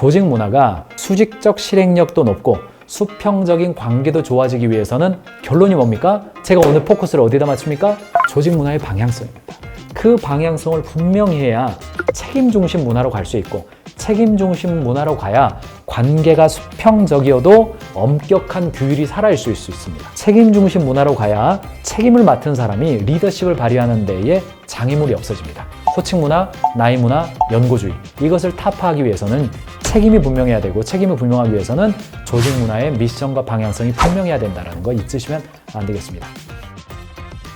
조직 문화가 수직적 실행력도 높고 수평적인 관계도 좋아지기 위해서는 결론이 뭡니까? 제가 오늘 포커스를 어디다 맞춥니까? 조직 문화의 방향성입니다. 그 방향성을 분명히 해야 책임 중심 문화로 갈 수 있고 책임 중심 문화로 가야 관계가 수평적이어도 엄격한 규율이 살아있을 수 있습니다. 책임 중심 문화로 가야 책임을 맡은 사람이 리더십을 발휘하는 데에 장애물이 없어집니다. 호칭 문화, 나이 문화, 연고주의 이것을 타파하기 위해서는 책임이 분명해야 되고 책임을 분명하기 위해서는 조직 문화의 미션과 방향성이 분명해야 된다는 거 잊으시면 안 되겠습니다.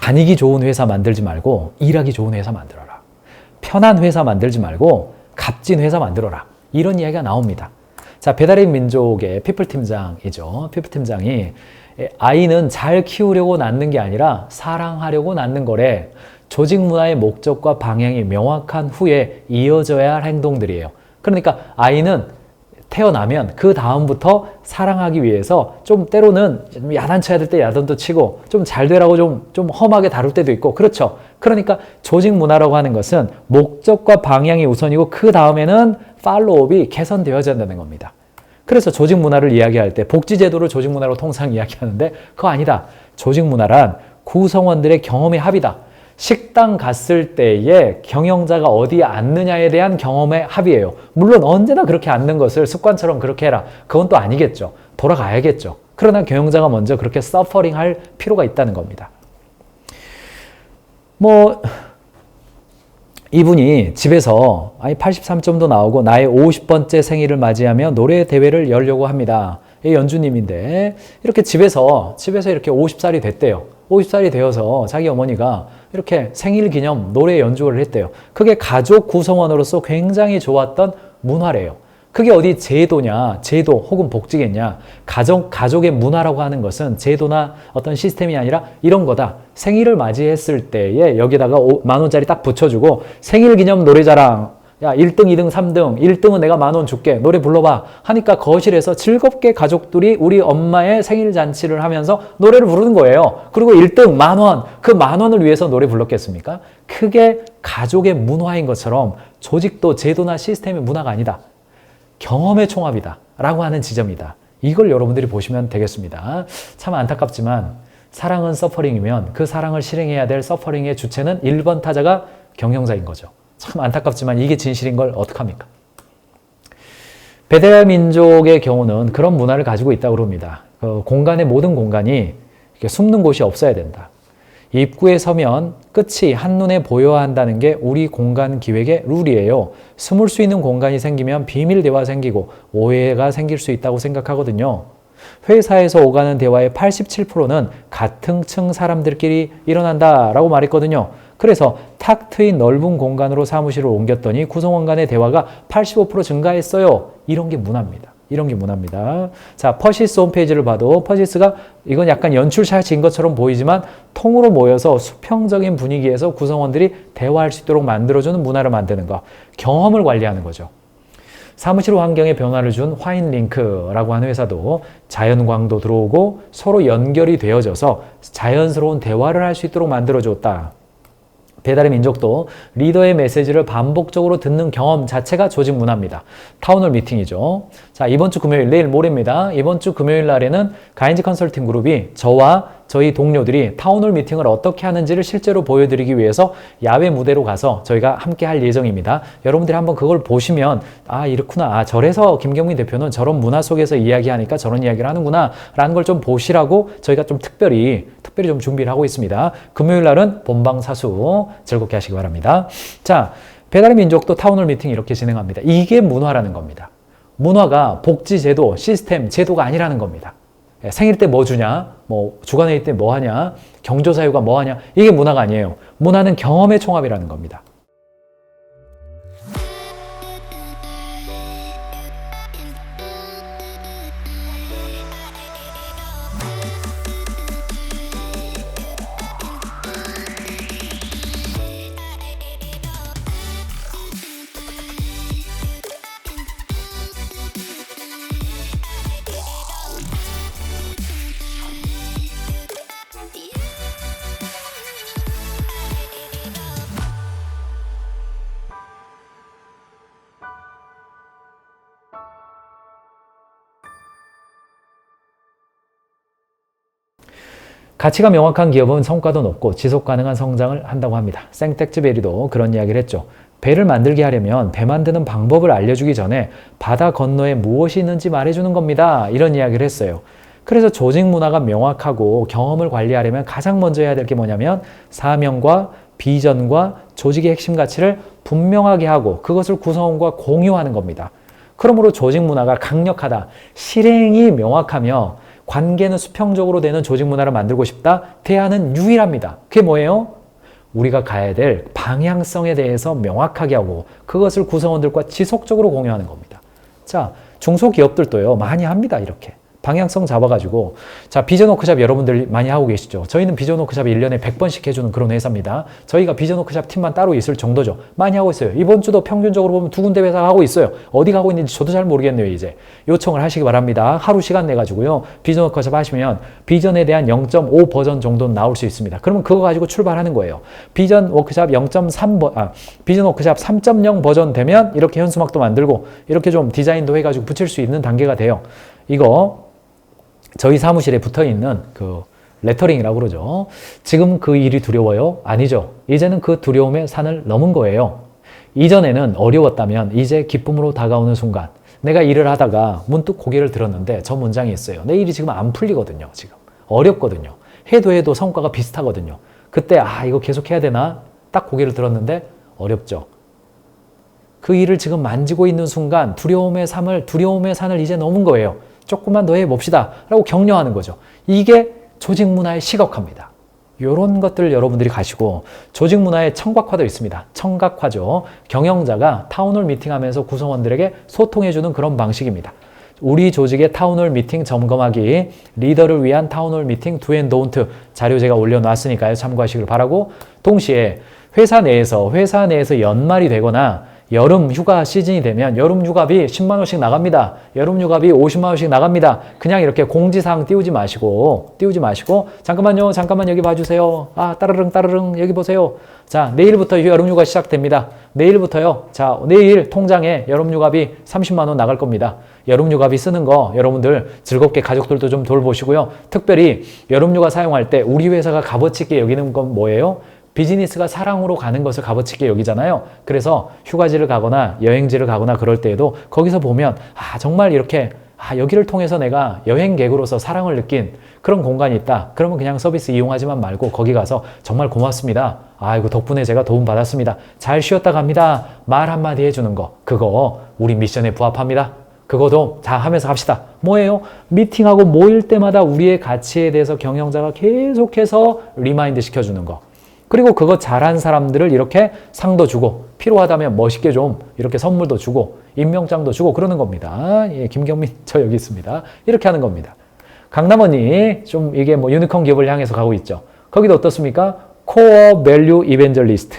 다니기 좋은 회사 만들지 말고 일하기 좋은 회사 만들어라. 편한 회사 만들지 말고 값진 회사 만들어라. 이런 이야기가 나옵니다. 자, 배달의 민족의 피플 팀장이죠. 피플 팀장이 아이는 잘 키우려고 낳는 게 아니라 사랑하려고 낳는 거래. 조직 문화의 목적과 방향이 명확한 후에 이어져야 할 행동들이에요. 그러니까 아이는 태어나면 그 다음부터 사랑하기 위해서 좀 때로는 좀 야단쳐야 될 때 야단도 치고 좀 잘 되라고 좀, 좀 험하게 다룰 때도 있고 그렇죠. 그러니까 조직 문화라고 하는 것은 목적과 방향이 우선이고 그 다음에는 팔로업이 개선되어야 된다는 겁니다. 그래서 조직 문화를 이야기할 때 복지제도를 조직 문화로 통상 이야기하는데 그거 아니다. 조직 문화란 구성원들의 경험의 합이다. 식당 갔을 때에 경영자가 어디에 앉느냐에 대한 경험의 합이에요. 물론 언제나 그렇게 앉는 것을 습관처럼 그렇게 해라. 그건 또 아니겠죠. 돌아가야겠죠. 그러나 경영자가 먼저 그렇게 서퍼링 할 필요가 있다는 겁니다. 뭐, 이분이 집에서 아니 83점도 나오고 나의 50번째 생일을 맞이하며 노래 대회를 열려고 합니다. 이 연주님인데 이렇게 집에서 집에서 이렇게 50살이 됐대요. 50살이 되어서 자기 어머니가 이렇게 생일 기념 노래 연주를 했대요. 그게 가족 구성원으로서 굉장히 좋았던 문화래요. 그게 어디 제도냐, 제도 혹은 복지겠냐. 가족, 가족의 문화라고 하는 것은 제도나 어떤 시스템이 아니라 이런 거다. 생일을 맞이했을 때에 여기다가 만 원짜리 딱 붙여주고 생일 기념 노래자랑 야, 1등, 2등, 3등, 1등은 내가 만 원 줄게. 노래 불러봐. 하니까 거실에서 즐겁게 가족들이 우리 엄마의 생일 잔치를 하면서 노래를 부르는 거예요. 그리고 1등, 만 원. 그 만 원을 위해서 노래 불렀겠습니까? 그게 가족의 문화인 것처럼 조직도 제도나 시스템의 문화가 아니다. 경험의 총합이다. 라고 하는 지점이다. 이걸 여러분들이 보시면 되겠습니다. 참 안타깝지만 사랑은 서퍼링이면 그 사랑을 실행해야 될 서퍼링의 주체는 1번 타자가 경영자인 거죠. 참 안타깝지만 이게 진실인 걸 어떡합니까? 베델 민족의 경우는 그런 문화를 가지고 있다고 합니다. 그 공간의 모든 공간이 숨는 곳이 없어야 된다. 입구에 서면 끝이 한눈에 보여야 한다는 게 우리 공간 기획의 룰이에요. 숨을 수 있는 공간이 생기면 비밀 대화 생기고 오해가 생길 수 있다고 생각하거든요. 회사에서 오가는 대화의 87%는 같은 층 사람들끼리 일어난다라고 말했거든요. 그래서 탁 트인 넓은 공간으로 사무실을 옮겼더니 구성원 간의 대화가 85% 증가했어요. 이런 게 문화입니다. 이런 게 문화입니다. 자, 퍼시스 홈페이지를 봐도 퍼시스가 이건 약간 연출샷인 것처럼 보이지만 통으로 모여서 수평적인 분위기에서 구성원들이 대화할 수 있도록 만들어주는 문화를 만드는 거. 경험을 관리하는 거죠. 사무실 환경에 변화를 준 화인링크라고 하는 회사도 자연광도 들어오고 서로 연결이 되어져서 자연스러운 대화를 할 수 있도록 만들어줬다. 배달의 민족도 리더의 메시지를 반복적으로 듣는 경험 자체가 조직 문화입니다. 타운홀 미팅이죠. 자, 이번 주 금요일, 내일 모레입니다. 이번 주 금요일 날에는 가인지 컨설팅 그룹이 저와 저희 동료들이 타운홀 미팅을 어떻게 하는지를 실제로 보여드리기 위해서 야외 무대로 가서 저희가 함께 할 예정입니다. 여러분들이 한번 그걸 보시면 아 이렇구나 아 저래서 김경민 대표는 저런 문화 속에서 이야기하니까 저런 이야기를 하는구나 라는 걸 좀 보시라고 저희가 좀 특별히 특별히 좀 준비를 하고 있습니다. 금요일 날은 본방 사수 즐겁게 하시기 바랍니다. 자 배달의 민족도 타운홀 미팅 이렇게 진행합니다. 이게 문화라는 겁니다. 문화가 복지 제도, 시스템, 제도가 아니라는 겁니다. 예, 생일 때 뭐 주냐, 뭐 주간회의 때 뭐 하냐, 경조사유가 뭐 하냐, 이게 문화가 아니에요. 문화는 경험의 총합이라는 겁니다. 가치가 명확한 기업은 성과도 높고 지속 가능한 성장을 한다고 합니다. 생텍즈 베리도 그런 이야기를 했죠. 배를 만들게 하려면 배 만드는 방법을 알려주기 전에 바다 건너에 무엇이 있는지 말해주는 겁니다. 이런 이야기를 했어요. 그래서 조직 문화가 명확하고 경험을 관리하려면 가장 먼저 해야 될 게 뭐냐면 사명과 비전과 조직의 핵심 가치를 분명하게 하고 그것을 구성원과 공유하는 겁니다. 그러므로 조직 문화가 강력하다, 실행이 명확하며 관계는 수평적으로 되는 조직 문화를 만들고 싶다. 대안은 유일합니다. 그게 뭐예요? 우리가 가야 될 방향성에 대해서 명확하게 하고 그것을 구성원들과 지속적으로 공유하는 겁니다. 자, 중소기업들도요, 많이 합니다. 이렇게. 방향성 잡아가지고 자 비전 워크샵 여러분들 많이 하고 계시죠? 저희는 비전 워크샵 1년에 100번씩 해주는 그런 회사입니다. 저희가 비전 워크샵 팀만 따로 있을 정도죠. 많이 하고 있어요. 이번 주도 평균적으로 보면 두 군데 회사가 하고 있어요. 어디 가고 있는지 저도 잘 모르겠네요 이제. 요청을 하시기 바랍니다. 하루 시간 내가지고요. 비전 워크샵 하시면 비전에 대한 0.5 버전 정도는 나올 수 있습니다. 그러면 그거 가지고 출발하는 거예요. 비전 워크샵 0.3 버, 아, 비전 워크샵 3.0 버전 되면 이렇게 현수막도 만들고 이렇게 좀 디자인도 해가지고 붙일 수 있는 단계가 돼요. 이거 저희 사무실에 붙어 있는 그 레터링이라고 그러죠. 지금 그 일이 두려워요? 아니죠. 이제는 그 두려움의 산을 넘은 거예요. 이전에는 어려웠다면 이제 기쁨으로 다가오는 순간 내가 일을 하다가 문득 고개를 들었는데 저 문장이 있어요. 내 일이 지금 안 풀리거든요. 지금 어렵거든요. 해도 해도 성과가 비슷하거든요. 그때 아 이거 계속 해야 되나? 딱 고개를 들었는데 어렵죠. 그 일을 지금 만지고 있는 순간 두려움의 삶을 두려움의 산을 이제 넘은 거예요. 조금만 더 해봅시다. 라고 격려하는 거죠. 이게 조직 문화의 시각화입니다. 이런 것들 여러분들이 가시고 조직 문화의 청각화도 있습니다. 청각화죠. 경영자가 타운홀 미팅하면서 구성원들에게 소통해주는 그런 방식입니다. 우리 조직의 타운홀 미팅 점검하기 리더를 위한 타운홀 미팅 두앤 도운트 자료 제가 올려놨으니까요. 참고하시길 바라고 동시에 회사 내에서 회사 내에서 연말이 되거나 여름 휴가 시즌이 되면 여름 휴가비 10만 원씩 나갑니다. 여름 휴가비 50만 원씩 나갑니다. 그냥 이렇게 공지사항 띄우지 마시고 띄우지 마시고 잠깐만요. 잠깐만 여기 봐 주세요. 아 따르릉 따르릉 여기 보세요. 자 내일부터 여름 휴가 시작됩니다. 내일부터요. 자 내일 통장에 여름 휴가비 30만 원 나갈 겁니다. 여름 휴가비 쓰는 거 여러분들 즐겁게 가족들도 좀 돌보시고요. 특별히 여름 휴가 사용할 때 우리 회사가 값어치 있게 여기는 건 뭐예요? 비즈니스가 사랑으로 가는 것을 값어치 있게 여기잖아요. 그래서 휴가지를 가거나 여행지를 가거나 그럴 때에도 거기서 보면 아 정말 이렇게 아 여기를 통해서 내가 여행객으로서 사랑을 느낀 그런 공간이 있다. 그러면 그냥 서비스 이용하지만 말고 거기 가서 정말 고맙습니다. 아이고 덕분에 제가 도움 받았습니다. 잘 쉬었다 갑니다. 말 한마디 해주는 거 그거 우리 미션에 부합합니다. 그거도 다 하면서 합시다. 뭐예요? 미팅하고 모일 때마다 우리의 가치에 대해서 경영자가 계속해서 리마인드 시켜주는 거. 그리고 그거 잘한 사람들을 이렇게 상도 주고 필요하다면 멋있게 좀 이렇게 선물도 주고 임명장도 주고 그러는 겁니다. 예, 김경민 저 여기 있습니다. 이렇게 하는 겁니다. 강남언니 좀 이게 뭐 유니콘 기업을 향해서 가고 있죠. 거기도 어떻습니까? 코어 밸류 이벤젤리스트.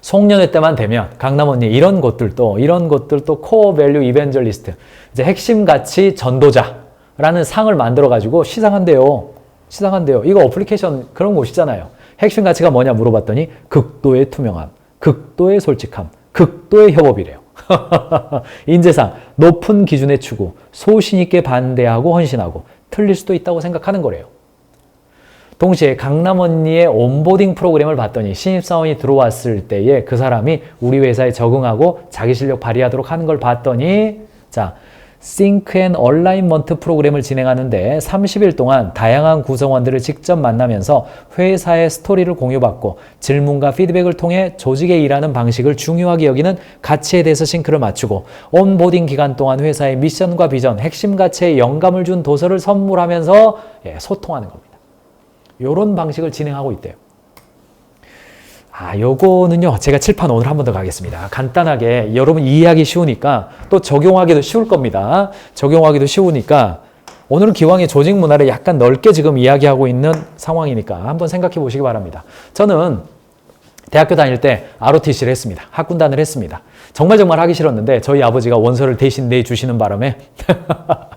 송년회 때만 되면 강남언니 이런 곳들도 이런 곳들도 코어 밸류 이벤젤리스트 이제 핵심 가치 전도자라는 상을 만들어 가지고 시상한대요. 시상한대요. 이거 어플리케이션 그런 곳이잖아요. 핵심 가치가 뭐냐 물어봤더니 극도의 투명함, 극도의 솔직함, 극도의 협업이래요. 인재상 높은 기준의 추구, 소신 있게 반대하고 헌신하고 틀릴 수도 있다고 생각하는 거래요. 동시에 강남 언니의 온보딩 프로그램을 봤더니 신입사원이 들어왔을 때에 그 사람이 우리 회사에 적응하고 자기 실력 발휘하도록 하는 걸 봤더니 자 싱크 앤 얼라인먼트 프로그램을 진행하는데 30일 동안 다양한 구성원들을 직접 만나면서 회사의 스토리를 공유받고 질문과 피드백을 통해 조직에 일하는 방식을 중요하게 여기는 가치에 대해서 싱크를 맞추고 온보딩 기간 동안 회사의 미션과 비전, 핵심 가치에 영감을 준 도서를 선물하면서 예, 소통하는 겁니다. 이런 방식을 진행하고 있대요. 아, 요거는요, 제가 칠판 오늘 한 번 더 가겠습니다. 간단하게 여러분 이해하기 쉬우니까 또 적용하기도 쉬울 겁니다. 적용하기도 쉬우니까 오늘은 기왕에 조직 문화를 약간 넓게 지금 이야기하고 있는 상황이니까 한번 생각해 보시기 바랍니다. 저는 대학교 다닐 때 ROTC를 했습니다. 학군단을 했습니다. 정말 정말 하기 싫었는데 저희 아버지가 원서를 대신 내주시는 바람에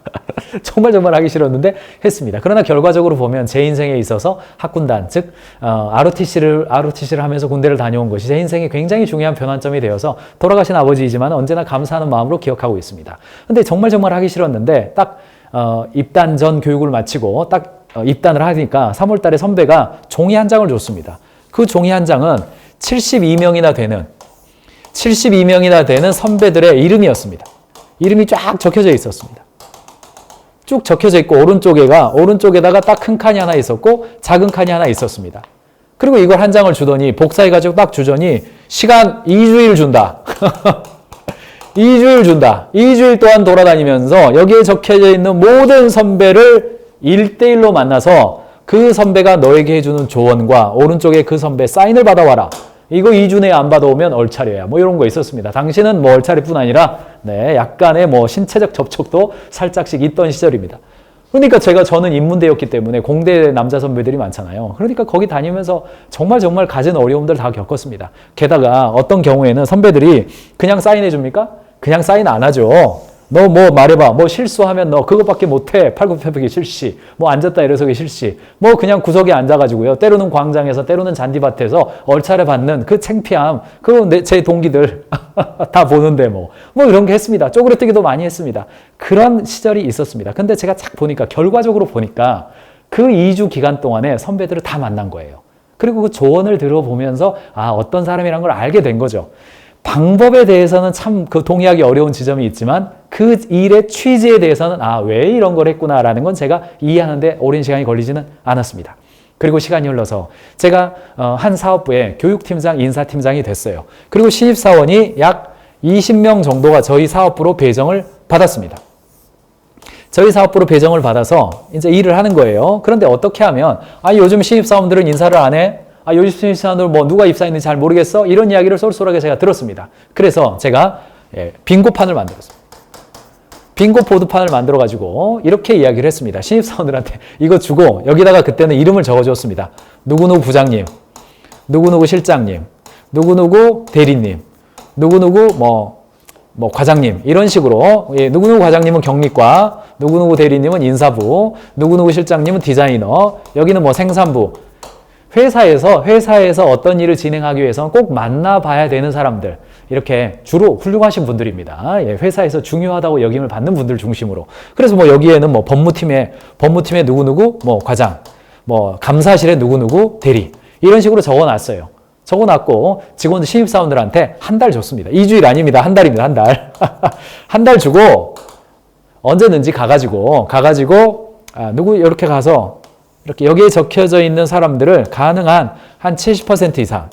정말 정말 하기 싫었는데 했습니다. 그러나 결과적으로 보면 제 인생에 있어서 학군단 즉 어, ROTC를 ROTC를 하면서 군대를 다녀온 것이 제 인생에 굉장히 중요한 변환점이 되어서 돌아가신 아버지이지만 언제나 감사하는 마음으로 기억하고 있습니다. 근데 정말 정말 하기 싫었는데 딱 어, 입단 전 교육을 마치고 딱 어, 입단을 하니까 3월 달에 선배가 종이 한 장을 줬습니다. 그 종이 한 장은 72명이나 되는 72명이나 되는 선배들의 이름이었습니다. 이름이 쫙 적혀져 있었습니다. 쭉 적혀져 있고 오른쪽에가 오른쪽에다가 딱 큰 칸이 하나 있었고 작은 칸이 하나 있었습니다. 그리고 이걸 한 장을 주더니 복사해 가지고 딱 주더니 시간 2주일 준다. 2주일 준다. 2주일 동안 돌아다니면서 여기에 적혀져 있는 모든 선배를 1대1로 만나서 그 선배가 너에게 해주는 조언과 오른쪽에 그 선배 사인을 받아와라. 이거 2주 내에 안 받아오면 얼차려야. 뭐 이런 거 있었습니다. 당시는 뭐 얼차려뿐 아니라 네, 약간의 뭐 신체적 접촉도 살짝씩 있던 시절입니다. 그러니까 제가 저는 인문대였기 때문에 공대 남자 선배들이 많잖아요. 그러니까 거기 다니면서 정말 정말 가진 어려움들 다 겪었습니다. 게다가 어떤 경우에는 선배들이 그냥 사인해 줍니까? 그냥 사인 안 하죠. 너 뭐 말해봐. 뭐 실수하면 너 그것밖에 못해. 팔굽혀펴기 실시. 뭐 앉았다 일어서기 실시. 뭐 그냥 구석에 앉아가지고요. 때로는 광장에서 때로는 잔디밭에서 얼차려 받는 그 창피함. 그거 제 동기들 다 보는데 뭐. 뭐 이런 게 했습니다. 쪼그레뜨기도 많이 했습니다. 그런 시절이 있었습니다. 근데 제가 딱 보니까 결과적으로 보니까 그 2주 기간 동안에 선배들을 다 만난 거예요. 그리고 그 조언을 들어보면서 아 어떤 사람이란 걸 알게 된 거죠. 방법에 대해서는 참 그 동의하기 어려운 지점이 있지만 그 일의 취지에 대해서는 아 왜 이런 걸 했구나라는 건 제가 이해하는데 오랜 시간이 걸리지는 않았습니다. 그리고 시간이 흘러서 제가 어, 한 사업부의 교육팀장, 인사팀장이 됐어요. 그리고 신입사원이 약 20명 정도가 저희 사업부로 배정을 받았습니다. 저희 사업부로 배정을 받아서 이제 일을 하는 거예요. 그런데 어떻게 하면 아 요즘 신입사원들은 인사를 안 해? 아 요즘 신입사원들 뭐 누가 입사했는지 잘 모르겠어? 이런 이야기를 쏠쏠하게 제가 들었습니다. 그래서 제가 예, 빙고판을 만들었습니다. 빙고 보드판을 만들어 가지고 이렇게 이야기를 했습니다. 신입사원들한테 이거 주고 여기다가 그때는 이름을 적어줬습니다. 누구누구 부장님, 누구누구 실장님, 누구누구 대리님, 누구누구 뭐, 뭐 과장님 이런 식으로 예, 누구누구 과장님은 경리과, 누구누구 대리님은 인사부, 누구누구 실장님은 디자이너, 여기는 뭐 생산부. 회사에서 회사에서 어떤 일을 진행하기 위해서는 꼭 만나봐야 되는 사람들 이렇게 주로 훌륭하신 분들입니다. 예, 회사에서 중요하다고 여김을 받는 분들 중심으로. 그래서 뭐 여기에는 뭐 법무팀에 법무팀에 누구 누구 뭐 과장, 뭐 감사실에 누구 누구 대리 이런 식으로 적어놨어요. 적어놨고 직원 신입사원들한테 한 달 줬습니다. 2주일 아닙니다. 한 달입니다. 한 달. 한 달 주고 언제든지 가가지고 가가지고 아, 누구 이렇게 가서 이렇게 여기에 적혀져 있는 사람들을 가능한 한 70% 이상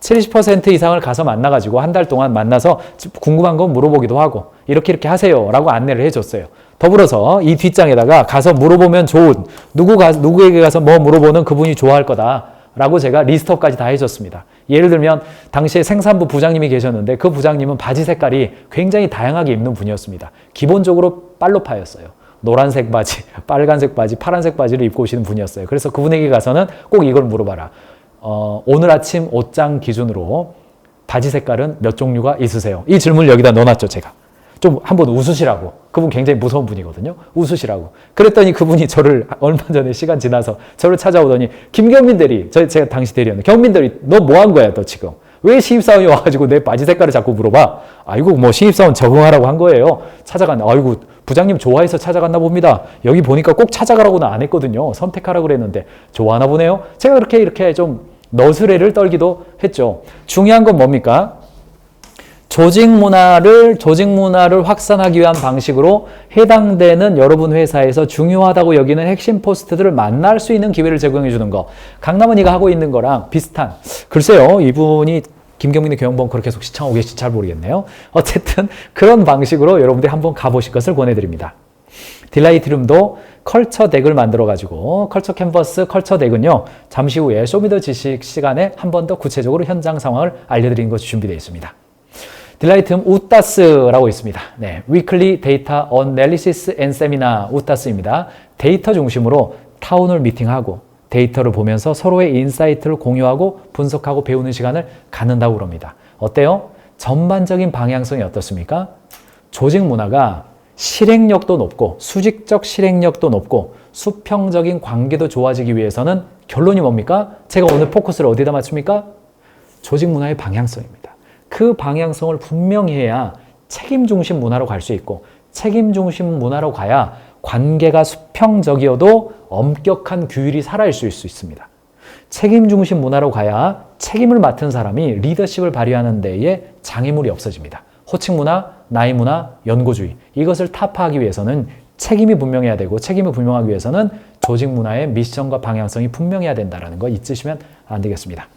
70% 이상을 가서 만나가지고 한 달 동안 만나서 궁금한 건 물어보기도 하고 이렇게 이렇게 하세요 라고 안내를 해줬어요. 더불어서 이 뒷장에다가 가서 물어보면 좋은 누구 가, 누구에게 가서 뭐 물어보는 그분이 좋아할 거다 라고 제가 리스트업까지 다 해줬습니다. 예를 들면 당시에 생산부 부장님이 계셨는데 그 부장님은 바지 색깔이 굉장히 다양하게 입는 분이었습니다. 기본적으로 빨로파였어요. 노란색 바지, 빨간색 바지, 파란색 바지를 입고 오시는 분이었어요. 그래서 그분에게 가서는 꼭 이걸 물어봐라. 어, 오늘 아침 옷장 기준으로 바지 색깔은 몇 종류가 있으세요? 이 질문을 여기다 넣어놨죠, 제가. 좀 한번 웃으시라고. 그분 굉장히 무서운 분이거든요. 웃으시라고. 그랬더니 그분이 저를 얼마 전에 시간 지나서 저를 찾아오더니 김경민 대리, 저 제가 당시 대리였는데 경민 대리, 너 뭐 한 거야, 너 지금? 왜 신입사원이 와가지고 내 바지 색깔을 자꾸 물어봐? 아이고, 뭐 신입사원 적응하라고 한 거예요. 찾아갔네. 아이고, 부장님 좋아해서 찾아갔나 봅니다. 여기 보니까 꼭 찾아가라고는 안 했거든요. 선택하라고 그랬는데 좋아하나 보네요. 제가 그렇게 이렇게 좀 너스레를 떨기도 했죠. 중요한 건 뭡니까? 조직 문화를 조직 문화를 확산하기 위한 방식으로 해당되는 여러분 회사에서 중요하다고 여기는 핵심 포스트들을 만날 수 있는 기회를 제공해 주는 거. 강남은이가 하고 있는 거랑 비슷한. 글쎄요, 이분이 김경민의 교양본 그렇게 계속 시청하고 계실지 잘 모르겠네요. 어쨌든 그런 방식으로 여러분들이 한번 가보실 것을 권해드립니다. 딜라이트룸도 컬처 덱을 만들어 가지고 컬처 캔버스 컬처 덱은요 잠시 후에 쇼미더 지식 시간에 한 번 더 구체적으로 현장 상황을 알려드리는 것이 준비되어 있습니다. 딜라이트룸 우타스라고 있습니다. 네, Weekly Data Analysis and Seminar 우타스입니다. 데이터 중심으로 타운을 미팅하고 데이터를 보면서 서로의 인사이트를 공유하고 분석하고 배우는 시간을 갖는다고 그럽니다. 어때요? 전반적인 방향성이 어떻습니까? 조직 문화가 실행력도 높고 수직적 실행력도 높고 수평적인 관계도 좋아지기 위해서는 결론이 뭡니까? 제가 오늘 포커스를 어디다 맞춥니까? 조직 문화의 방향성입니다. 그 방향성을 분명히 해야 책임 중심 문화로 갈 수 있고 책임 중심 문화로 가야 관계가 수평적이어도 엄격한 규율이 살아있을 수 있습니다. 책임 중심 문화로 가야 책임을 맡은 사람이 리더십을 발휘하는 데에 장애물이 없어집니다. 호칭 문화, 나이 문화, 연고주의 이것을 타파하기 위해서는 책임이 분명해야 되고 책임을 분명하기 위해서는 조직 문화의 미션과 방향성이 분명해야 된다는 거 잊으시면 안 되겠습니다.